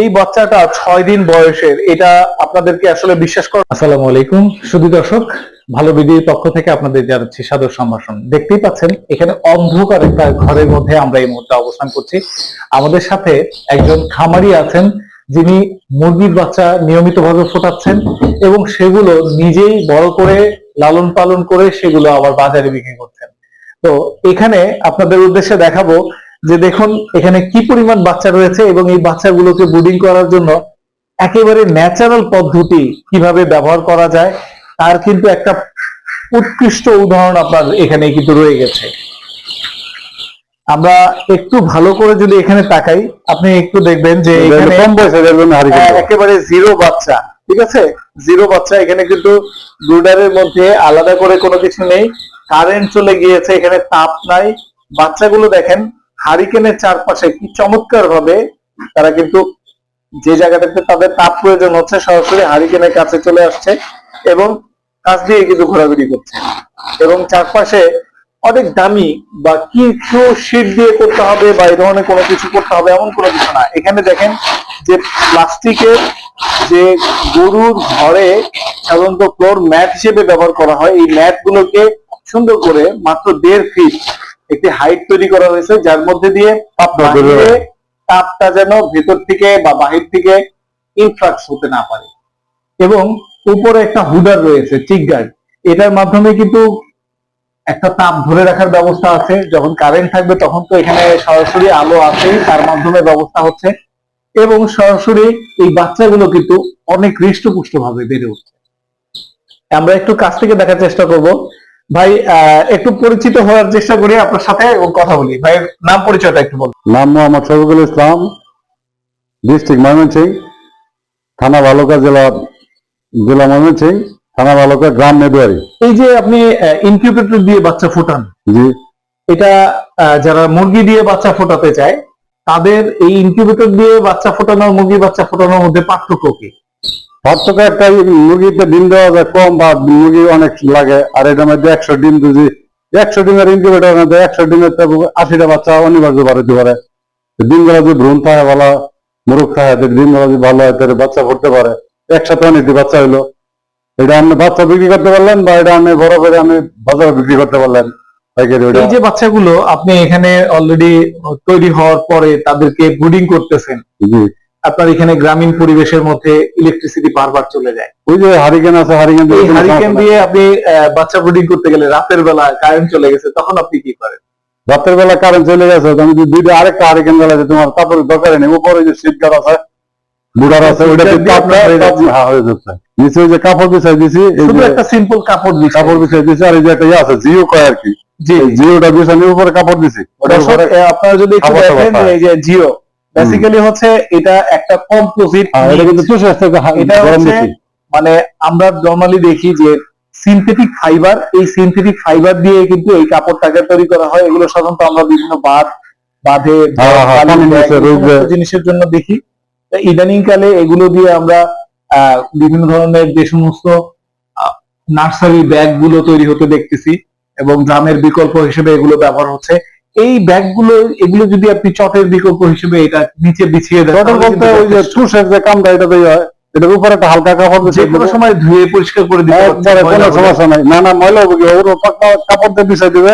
এই বাচ্চাটা ছয় দিন বয়সের, এটা আপনাদেরকে আসলে বিশ্বাস কর আসসালামু আলাইকুম। শুধু দর্শক, ভালো ভিডিওর পক্ষ থেকে আপনাদের জানাচ্ছি সাদর সম্ভাষণ। দেখতেই পাচ্ছেন, এখানে অন্ধকার একটা ঘরের মধ্যে আমরা এই মুহূর্তে অবস্থান করছি। আমাদের সাথে একজন খামারি আছেন, যিনি মুরগির বাচ্চা নিয়মিতভাবে ফোটাচ্ছেন এবং সেগুলো নিজেই বড় করে, লালন পালন করে সেগুলো আবার বাজারে বিক্রি করছেন। তো এখানে আপনাদের উদ্দেশ্যে দেখাবো যে দেখুন এখানে কি পরিমাণ বাচ্চা রয়েছে এবং এই বাচ্চাগুলোকে ব্রুডিং করার জন্য একেবারে ন্যাচারাল পদ্ধতি কীভাবে ব্যবহার করা যায় তার কিন্তু একটা উৎকৃষ্ট উদাহরণ আপনার এখানে কিন্তু রয়ে গেছে। আমরা একটু ভালো করে যদি এখানে তাকাই আপনি একটু দেখবেন যে এখানে কম বয়সে দেখবেন হারিকেন একেবারে জিরো বাচ্চা ঠিক আছে? জিরো বাচ্চা এখানে কিন্তু ব্রুডারের মধ্যে আলাদা করে কোনো কিছু নেই। কারেন্ট চলে গিয়েছে এখানে তাপ নাই। বাচ্চাগুলো দেখেন হারিকেনের চারপাশে কি চমৎকার ভাবে তারা কিন্তু যে জায়গাটাতে তাদের তাপ প্রয়োজন হচ্ছে সরাসরি হারিকেনের কাছে চলে আসছে এবং কাছ দিয়ে কিন্তু ঘোরাঘুরি করছে। এবং চারপাশে অনেক দামি বা কিছু শীট দিয়ে করতে হবে বা এই ধরনের কোনো কিছু করতে হবে এমন কোনো কিছু না। এখানে দেখেন যে প্লাস্টিকের যে গরুর ঘরে সাধারণত ফ্লোর ম্যাট হিসেবে ব্যবহার করা হয়। এই ম্যাট গুলোকে সুন্দর করে মাত্র দেড় ফিট একটি হাইট তৈরি করা হয়েছে যার মধ্যে দিয়ে তাপটা যেন ভেতর থেকে বা বাহির থেকে ইনফ্লাক্স হতে না পারে। এবং উপরে একটা হুডার রয়েছে চিক গার্ড এটার মাধ্যমে কিন্তু একটা তাপ ধরে রাখার ব্যবস্থা আছে। যখন কারেন্ট থাকবে তখন তো এখানে সরাসরি আলো আছে তার মাধ্যমে ব্যবস্থা হচ্ছে। এবং সরাসরি এই বাচ্চাগুলো কিন্তু অনেক হৃষ্টপুষ্ট ভাবে বেড়ে উঠছে। আমরা একটু কাছ থেকে দেখার চেষ্টা করব। ভাই একটু পরিচিত হওয়ার চেষ্টা করি আপনার সাথে এবং কথা বলি। ভাই নাম পরিচয়টা একটু বলুন। নাম মোহাম্মদ শফিকুল ইসলাম ডিস্ট্রিক্ট ময়মনসিং থানা বালুকা জেলা জেলা ময়মনসিং থানা বালুকা গ্রাম মেদুয়ারি এই যে আপনি ইনকিউবেটর দিয়ে বাচ্চা ফোটান জি। এটা যারা মুরগি দিয়ে বাচ্চা ফোটাতে চায় তাদের এই ইনকিউবেটর দিয়ে বাচ্চা ফোটানো মুরগি বাচ্চা ফোটানোর মধ্যে পার্থক্য কি? পার্থক্য একটা মুরগিতে ডিম দেওয়া যায় কম বা মুরগি অনেক লাগে আর এটার মধ্যে একশো ডিম একশো ডিমের ইনকিউবেটার মধ্যে একশো ডিমের তো আশিটা বাচ্চা অনিবার্য বাড়াতে পারে ডিমগুলা যদি ভ্রূণ থাকে ভালো মুরগ থাকে ডিমগুলা যদি ভালো হয় তাহলে বাচ্চা ফুটতে পারে। একসাথে অনেকটি বাচ্চা হইল। এটা আপনি বাচ্চা বিক্রি করতে পারলেন বা এটা আপনি বড় করে আপনি বাজারে বিক্রি করতে পারলেন? এই যে বাচ্চাগুলো আপনি এখানে অলরেডি তৈরি হওয়ার পরে তাদেরকে ব্রুডিং করতেছেন আপনার এখানে গ্রামীণ পরিবেশের মধ্যে ইলেকট্রিসিটি বারবার চলে যায়। ওই যে হারিকেন আছে হারিকেন এই হারিকেন দিয়ে আপনি বাচ্চা ব্রুডিং করতে গেলে রাতের বেলা কারেন্ট চলে গেছে তখন আপনি কি করেন? রাতের বেলা কারেন্ট চলে গেছে আমি যদি দুইটা আরেকটা হারিকেন জ্বালাতে তোমার কাপড় দরকার নেই। উপরে যে শীতকাল আছে বুড়ার আছে ওইটা হয়ে যাচ্ছে। হ্যাঁ যাচ্ছে। নিচে যে কাপড় বিছাই দিছি শুধু একটা সিম্পল কাপড় দিচ্ছি কাপড় বিছাই দিছি আর এই যে একটা ইয়ে আছে জিও কয় আর কি। জিওটা উপরে কাপড় দিছি। আপনারা যদি একটু দেখেন এই যে জিও বেসিক্যালি হচ্ছে এটা একটা কম্পোজিট এটা কিন্তু এটা হচ্ছে মানে আমরা নর্মালি দেখি যে সিনথেটিক ফাইবার এই সিনথেটিক ফাইবার দিয়ে কিন্তু এই কাপড়টাকে তৈরি করা হয়। এগুলো সাধারণত আমরা বিভিন্ন বাঁধ বাঁধে হ্যাঁ, হ্যাঁ, জিনিসের জন্য দেখি। ইদানিং কালে এগুলো দিয়ে আমরা আহ, বিভিন্ন ধরনের যে সমস্ত নার্সারি ব্যাগগুলো তৈরি হতে দেখতেছি এবং ড্রামের বিকল্প হিসেবে এগুলো ব্যবহার হচ্ছে। এই ব্যাগগুলো এগুলো যদি আপনি চটের বিকল্প হিসেবে এটা নিচে বিছিয়ে দেন চটের বলতে ওই যে তুষের যে এটা দিয়ে হয়। এটার উপরে একটা হালকা কাপড় যে কোনো সময় ধুয়ে পরিষ্কার করে দিতে কোনো সমস্যা নাই। না না ময়লা হবে ওর কাপড় দিয়ে বিছাই দিবে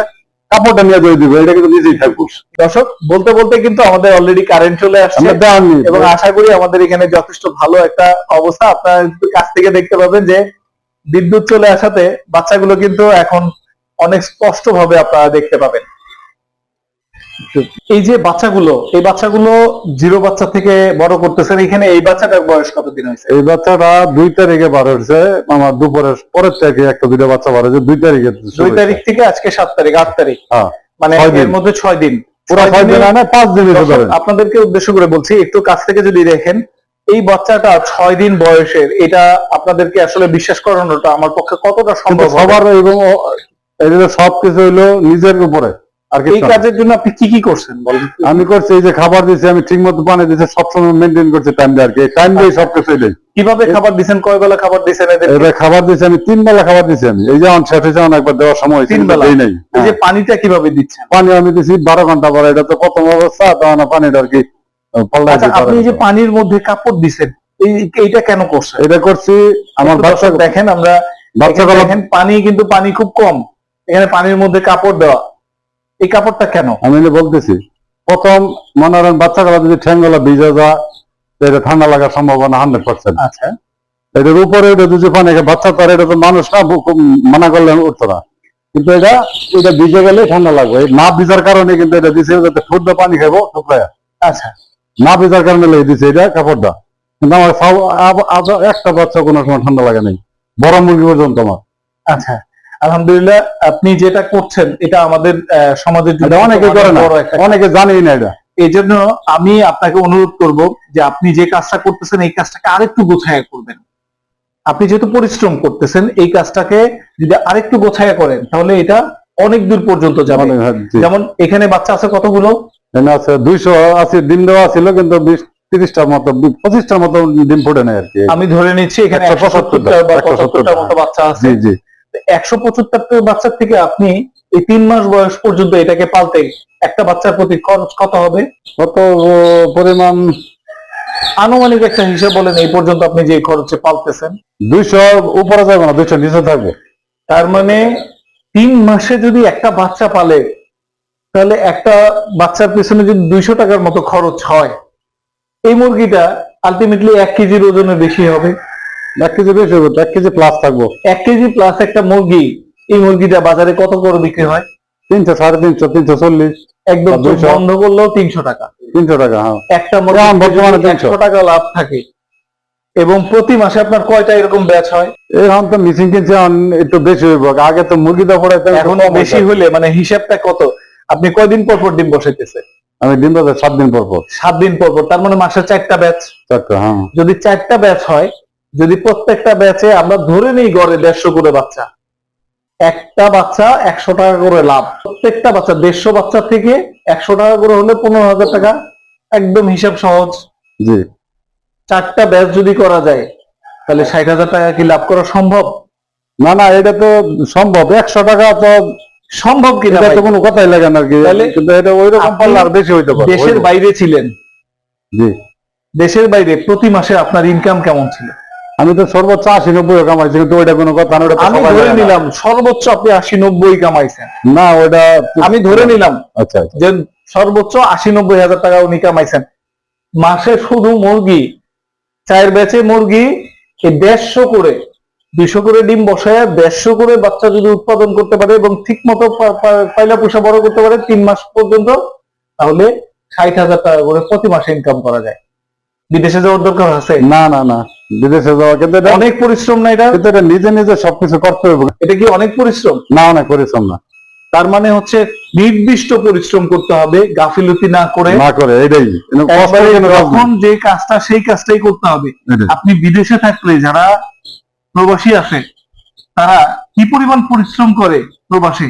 কাপড়টা নিয়ে দিয়ে দিবে। এটা কিন্তু নিজেই থাকব। দর্শক বলতে বলতে কিন্তু আমাদের অলরেডি কারেন্ট চলে আসছে। এবং আশা করি আমাদের এখানে যথেষ্ট ভালো একটা অবস্থা। আপনারা কাছ থেকে দেখতে পাবেন যে বিদ্যুৎ চলে আসাতে বাচ্চাগুলো কিন্তু এখন অনেক স্পষ্ট ভাবে আপনারা দেখতে পাবেন। এই যে বাচ্চাগুলো এই বাচ্চাগুলো জিরো বাচ্চা থেকে বড় করতেছেন এখানে এই বাচ্চাটার বয়স কতদিন হয়েছে? এই বাচ্চাটা দুই তারিখে বার হয়েছে আমার দুপুরের পরের থেকে একটা দুইটা বাচ্চা বার হয়েছে দুই তারিখে দুই তারিখ থেকে আজকে সাত তারিখ আট তারিখ। হ্যাঁ মানে দিন। এর মধ্যে ছয় দিন। পুরো ছয় ছয় দিন দিনে- পাঁচ দিন আপনাদেরকে উদ্দেশ্য করে বলছি একটু কাছ থেকে যদি দেখেন এই বাচ্চাটা ছয় দিন বয়সের এটা আপনাদেরকে আসলে বিশ্বাস করানোটা আমার পক্ষে কতটা সম্ভব? সবার এবং ও- এই যে সব কিছু হইল নিজের উপরে। আর এই কাজের জন্য আপনি কি কি করছেন বলেন? আমি করছি এই যে খাবার দিছি আমি ঠিক মতো পানি দিছি সবসময় মেনটেন করছি টাইম দিয়ে আর কি। টাইম দিয়ে সব কিছু কীভাবে খাবার কয় বেলা খাবার দিচ্ছেন এদের? খাবার দিছি আমি তিন বেলা খাবার দিছি আমি। এই যে আমার শেষ হয়েছে একবার দেওয়ার সময় হয়েছে, তিন বেলা? নাই। এই যে হ্যাঁ। পানিটা কীভাবে দিচ্ছেন? পানি আমি দিছি বারো ঘণ্টা পরে এটা তো প্রথম অবস্থা তখন পানিটা আর কি আচ্ছা আপনি যে পানির মধ্যে কাপড় দিছেন এই এইটা কেন করছেন? এটা করছি আমার বাচ্চা দেখেন আমরা বাচ্চা দেখেন পানি কিন্তু পানি খুব কম। এখানে পানির মধ্যে কাপড় দেওয়া। এই কাপড়টা কেন? আমি বলতেছি প্রথম মনে করেন বাচ্চা কালা যদি ঠ্যাঙ্গলা ভিজে যা তো এটা ঠান্ডা লাগার সম্ভাবনা হান্ড্রেড পার্সেন্ট আচ্ছা। এটার উপরে এটা যদি পানি বাচ্চা তার এটা তো মানুষ না মানা করলে উঠতো না। কিন্তু এটা এটা ভিজে গেলে ঠান্ডা লাগবে। না ভিজার কারণে কিন্তু এটা দিছে যাতে দিয়ে পানি খাব ঠোকরায় আচ্ছা। না ভিজার কারণে লেগে দিছে এটা কাপড়টা। কিন্তু আমার একটা বাচ্চা কোনো সময় ঠান্ডা লাগে নাই। বড় মুরগি পর্যন্ত আমার। আচ্ছা। আলহামদুলিল্লাহ আপনি যেটা করছেন এটা আমাদের সমাজের জন্য এটা অনেকে করে না। অনেকে জানেই না এটা। এই জন্য আমি আপনাকে অনুরোধ করব যে আপনি যে কাজটা করতেছেন এই কাজটাকে আরেকটু গোছায়া করবেন। আপনি যেহেতু পরিশ্রম করতেছেন এই কাজটাকে যদি আরেকটু গোছায়া করেন তাহলে এটা অনেক দূর পর্যন্ত যাবে। হ্যাঁ। যেমন এখানে বাচ্চা আছে কতগুলো? আছে দুইশো আশি ডিম দেওয়া ছিল কিন্তু বিশ তিরিশটার মতো পঁচিশটার মতো ডিম ফুটে নেয় আর কি। আমি ধরে নিচ্ছি এখানে একশো সত্তরটা বা 170 পঁচাত্তরটার মতো বাচ্চা আছে। জি জি। একশো পঁচাত্তরটা বাচ্চার থেকে আপনি এই তিন মাস বয়স পর্যন্ত এটাকে পালতে একটা বাচ্চার প্রতি খরচ কত হবে? কত পরিমাণ? আনুমানিক একটা হিসাব বলেন এই পর্যন্ত আপনি যে খরচে পালতেছেন। দুইশো উপরে যাবে না দুইশো নিচে থাকবে। তার মানে তিন মাসে যদি একটা বাচ্চা পালে তাহলে একটা বাচ্চার পিছনে যদি দুইশো টাকার মতো খরচ হয় এই মুরগিটা আলটিমেটলি এক কেজির ওজনে বেশি হবে। এক কেজি বেশি হবে এক কেজি প্লাস থাকব। এক কেজি প্লাস একটা মুরগি এই মুরগিটা বাজারে কত করে বিক্রি হয়? তিনশো সাড়ে তিনশো তিনশো চল্লিশ। একদম আর 200 চোখ বন্ধ করলেও তিনশো টাকা। তিনশো টাকা হ্যাঁ। একটা বর্তমানে মুরগি 300 টাকা লাভ থাকে। এবং প্রতি মাসে আপনার কয়টা এরকম ব্যাচ হয়? এখন তো মিসিং কিনছে একটু বেশি হইব। আগে তো মুরগিটা পড়াইতে এখন বেশি হলে মানে হিসাবটা কত? আপনি কয়দিন পর পর ডিম বসাইতেছে? আমি ডিম বাজার সাত দিন পর পর। সাত দিন পর পর তার মানে মাসে চারটা ব্যাচ চারটা হ্যাঁ। যদি চারটা ব্যাচ হয় যদি প্রত্যেকটা ব্যাচে আমরা ধরে নিই গড়ে দেড়শো করে বাচ্চা একটা বাচ্চা একশো টাকা করে লাভ। প্রত্যেকটা বাচ্চা দেড়শো বাচ্চা থেকে একশো টাকা করে হলে পনেরো হাজার টাকা একদম হিসাব সহজ। জি। চারটা ব্যাচ যদি করা যায় তাহলে ষাট হাজার টাকা কি লাভ করা সম্ভব? না না এটা তো সম্ভব। একশো টাকা তো সম্ভব কিনা এটা তো কোনো কথাই লাগে না কি। কিন্তু এটা ওই রকম পারলে আর বেশি হইতে পারে দেশের বাইরে ছিলেন। জি। দেশের বাইরে প্রতি মাসে আপনার ইনকাম কেমন ছিল? আমি তো সর্বোচ্চ আশি নব্বই কামাইছি কিন্তু ওইটা কোনো কথা না আমি ধরে নিলাম সর্বোচ্চ আপনি আশি নব্বই কামাইছেন। না ওটা আমি ধরে নিলাম আচ্ছা আচ্ছা। যে সর্বোচ্চ আশি নব্বই হাজার টাকা উনি কামাইছেন। মাসে শুধু মুরগি চায়ের বেচে মুরগি দেড়শো করে দুইশো করে ডিম বসায় দেড়শো করে বাচ্চা যদি উৎপাদন করতে পারে এবং ঠিক মতো পয়লা পোষা বড় করতে পারে তিন মাস পর্যন্ত তাহলে ষাট হাজার টাকা করে প্রতি মাসে ইনকাম করা যায়। বিদেশে যাওয়ার দরকার আছে? না না না। বিদেশে যাওয়া কিন্তু এটা অনেক পরিশ্রম না এটা? কিন্তু এটা নিজে নিজে সবকিছু করতে হবে। এটা কি অনেক পরিশ্রম? না না পরিশ্রম না। তার মানে হচ্ছে নির্দিষ্ট পরিশ্রম করতে হবে গাফিলতি না করে। না করে এটাই। যখন যে কাজটা সেই কাজটাই করতে হবে। আপনি বিদেশে থাকলে যারা প্রবাসী আছে তারা কি পরিমাণ পরিশ্রম করে প্রবাসী?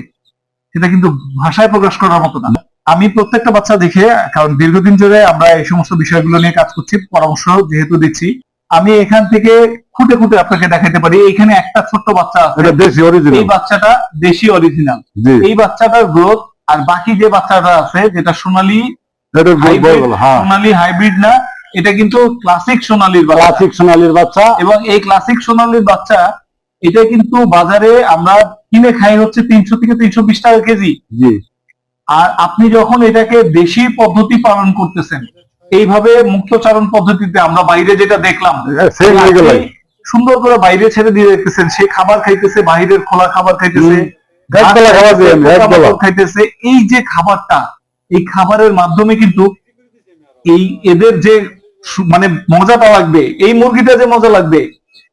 সেটা কিন্তু ভাষায় প্রকাশ করার মতো না। আমি প্রত্যেকটা বাচ্চা দেখে কারণ দীর্ঘদিন ধরে আমরা এই সমস্ত বিষয়গুলো নিয়ে কাজ করছি পরামর্শ যেহেতু দিচ্ছি আমি এখান থেকে খুঁটে খুঁটে আপনাকে দেখাতে পারি এখানে একটা ছোট্ট বাচ্চা আছে। এই বাচ্চাটা দেশি অরিজিনাল এই বাচ্চাটার গ্রোথ আর বাকি যে বাচ্চাটা আছে যেটা সোনালী সোনালী হাইব্রিড না এটা কিন্তু ক্লাসিক সোনালীর ক্লাসিক সোনালির বাচ্চা। এবং এই ক্লাসিক সোনালির বাচ্চা এটা কিন্তু বাজারে আমরা কিনে খাই হচ্ছে তিনশো থেকে তিনশো বিশ টাকা কেজি। আর আপনি যখন এটাকে দেশি পদ্ধতি পালন করতেছেন এইভাবে মুক্তচারণ পদ্ধতিতে আমরা বাইরে যেটা দেখলাম সুন্দর করে বাইরে ছেড়ে দিয়ে দেখতেছেন সে খাবার খাইতেছে বাইরের খোলা খাবার খাইতেছে খাইতেছে, এই যে খাবারটা এই খাবারের মাধ্যমে কিন্তু এই এদের যে মানে মজাটা লাগবে এই মুরগিটা যে মজা লাগবে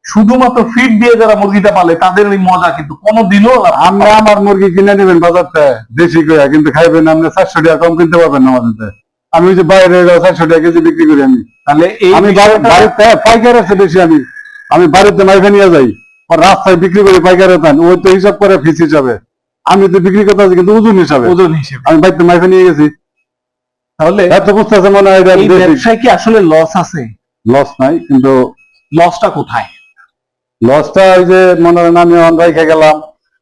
শুধুমাত্র ফিড দিয়ে যারা মুরগিটা পালে তাদের ওই মজা কিন্তু কোনোদিনও লাভ আমরা আমার মুরগি কিনে নেবেন বাজারতে দেশি কইয়া কিন্তু খাইবেন আপনি চারশো টাকা কম কিনতে পারবেন না আমাদের আমি ওই যে বাইরে চারশো টাকা কেজি বিক্রি করি আমি। তাহলে আমি বাড়িতে পাইকার আছে বেশি আমি। আমি বাড়িতে মাইফে নিয়ে যাই রাস্তায় বিক্রি করি পাইকারে পান ওই তো হিসাব করে ফিস হিসাবে। আমি তো বিক্রি করতে আছি কিন্তু ওজন হিসাবে। ওজন হিসেবে। আমি বাড়িতে মাইফে নিয়ে গেছি। তাহলে এত বুঝতেছে মনে হয় ব্যবসায় কি আসলে লস আছে? লস নাই কিন্তু লসটা কোথায়? লসটা ওই যে মনে আমি গেলাম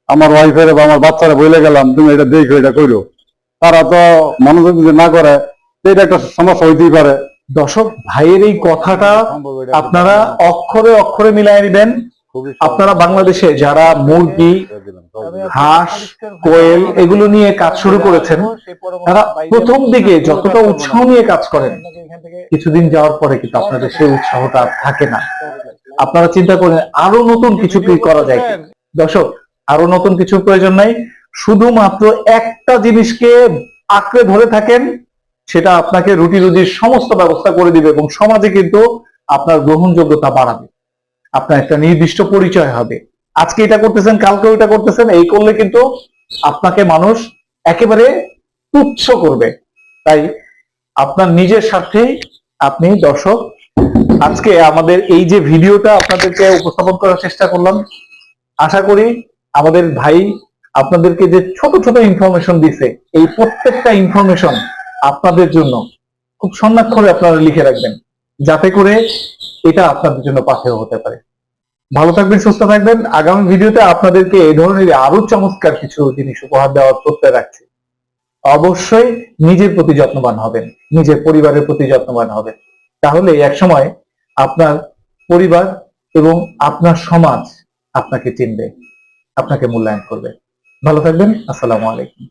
আমার ওয়াইফের বা আমার বাচ্চারা বলে গেলাম তুমি এটা দেখো এটা করো তারা তো মনোযোগ যদি না করে এটা একটা সমস্যা হইতেই পারে। দর্শক ভাইয়ের এই কথাটা আপনারা অক্ষরে অক্ষরে মিলাই নেবেন আপনারা বাংলাদেশে যারা মুরগি হাঁস কোয়েল এগুলো নিয়ে কাজ শুরু করেছেন তারা প্রথম দিকে যতটা উৎসাহ নিয়ে কাজ করেন কিছুদিন যাওয়ার পরে কিন্তু আপনাদের সেই উৎসাহটা থাকে না। আপনারা চিন্তা করেন আরও নতুন কিছু কি করা যায়? দর্শক আরও নতুন কিছু প্রয়োজন নাই। শুধুমাত্র একটা জিনিসকে আঁকড়ে ধরে থাকেন সেটা আপনাকে রুটি রুজির সমস্ত ব্যবস্থা করে দিবে এবং সমাজে কিন্তু আপনার গ্রহণযোগ্যতা বাড়াবে। আপনার একটা নির্দিষ্ট পরিচয় হবে। আজকে এটা করতেছেন কালকে ওইটা করতেছেন এই করলে কিন্তু আপনাকে মানুষ একেবারে তুচ্ছ করবে। তাই আপনার নিজের স্বার্থেই আপনি দর্শক আজকে আমাদের এই যে ভিডিওটা আপনাদেরকে উপস্থাপন করার চেষ্টা করলাম, আশা করি আমাদের ভাই আপনাদেরকে যে ছোট ছোট ইনফরমেশন দিছে এই প্রত্যেকটা ইনফরমেশন আপনাদের জন্য খুব সন্ন্যাক্ষরে আপনারা লিখে রাখবেন, যাতে করে এটা আপনাদের জন্য পাথেয় হতে পারে। ভালো থাকবেন, সুস্থ থাকবেন। আগামী ভিডিওতে আপনাদেরকে এই ধরনের আরও চমৎকার কিছু জিনিস উপহার দেওয়ার প্রত্যয় রাখছি। অবশ্যই নিজের প্রতি যত্নবান হবেন, নিজের পরিবারের প্রতি যত্নবান হবেন। তাহলে এক সময় আপনার পরিবার এবং আপনার সমাজ আপনাকে চিনবে আপনাকে মূল্যায়ন করবে। ভালো থাকবেন আসসালামু আলাইকুম।